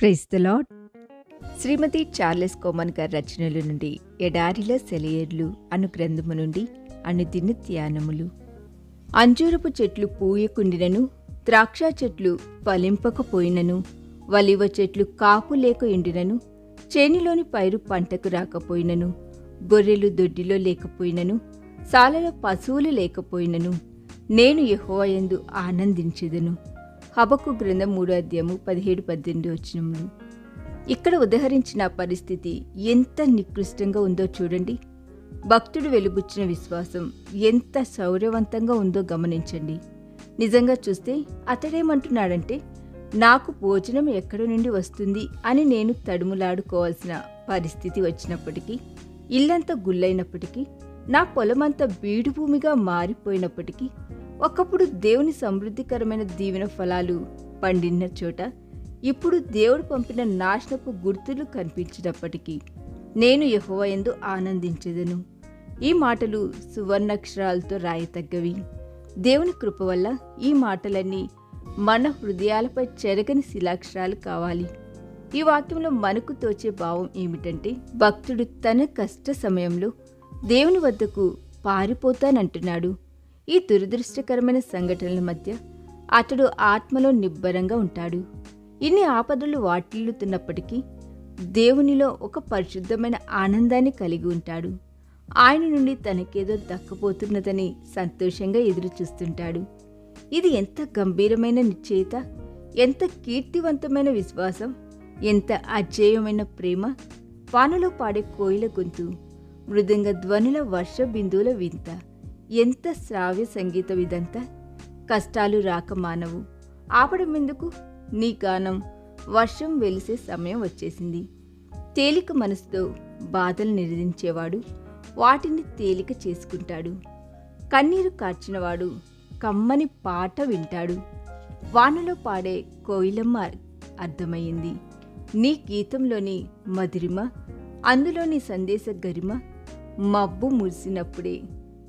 Praise the Lord Shrimati Charles Cowman గారి రచనల నుండి ఎడారిలో సెలయేర్లు అను గ్రంథము నుండి అనుదిన ధ్యానములు. అంజూరపు చెట్లు పూయకుండినను ద్రాక్ష చెట్లు ఫలింపకపోయినను వలివ చెట్లు కాపు లేక ఎండినను చేనిలోని పైరు పంటకు రాకపోయినను గొర్రెలు దొడ్డిలో లేకపోయినను సాలలో పశువులు లేకపోయినను నేను యహోయందు ఆనందించెదను. హబకు గ్రంథం మూడో అధ్యాయము పదిహేడు పద్దెనిమిది వచ్చినములు ఇక్కడ ఉదహరించిన పరిస్థితి ఎంత నికృష్టంగా ఉందో చూడండి. భక్తుడు వెలుబుచ్చిన విశ్వాసం ఎంత శౌర్యవంతంగా ఉందో గమనించండి. నిజంగా చూస్తే అతడేమంటున్నాడంటే నాకు భోజనం ఎక్కడి నుండి వస్తుంది అని నేను తడుములాడుకోవాల్సిన పరిస్థితి వచ్చినప్పటికీ ఇల్లంతా గుల్లైనప్పటికీ నా పొలమంతా బీడు భూమిగా మారిపోయినప్పటికీ ఒకప్పుడు దేవుని సమృద్ధికరమైన దీవెన ఫలాలు పండిన చోట ఇప్పుడు దేవుడు పంపిన నాశనపు గుర్తులు కనిపించినప్పటికీ నేను యెహోవాయందు ఆనందించెదను. ఈ మాటలు సువర్ణాక్షరాలతో రాయతగ్గవి. దేవుని కృప వల్ల ఈ మాటలన్నీ మన హృదయాలపై చెరగని శిలాక్షరాలు కావాలి. ఈ వాక్యంలో మనకు తోచే భావం ఏమిటంటే భక్తుడు తన కష్ట సమయంలో దేవుని వద్దకు పారిపోతానంటున్నాడు. ఈ దురదృష్టకరమైన సంఘటనల మధ్య అతడు ఆత్మలో నిబ్బరంగా ఉంటాడు. ఇన్ని ఆపదలు వాటిల్లుతున్నప్పటికీ దేవునిలో ఒక పరిశుద్ధమైన ఆనందాన్ని కలిగి ఉంటాడు. ఆయన నుండి తనకేదో దక్కపోతున్నదని సంతోషంగా ఎదురు చూస్తుంటాడు ఇది ఎంత గంభీరమైన నిశ్చయిత ఎంత కీర్తివంతమైన విశ్వాసం ఎంత అజేయమైన ప్రేమ. వానలో పాడే కోయిల గొంతు మృదంగ ధ్వనుల వర్ష బిందువుల వింత. ఎంత శ్రావ్య సంగీత ఇదంతా కష్టాలు రాక మానవు. ఆపడం ఎందుకు నీ గానం వర్షం వెలిసే సమయం వచ్చేసింది. తేలిక మనసుతో బాధలు నిరదించేవాడు వాటిని తేలిక చేసుకుంటాడు. కన్నీరు కార్చినవాడు కమ్మని పాట వింటాడు. వానలో పాడే కోయిలమ్మ అర్థమయ్యింది. నీ గీతంలోని మధురిమ అందులోని సందేశ గరిమ మబ్బు మురిసినప్పుడే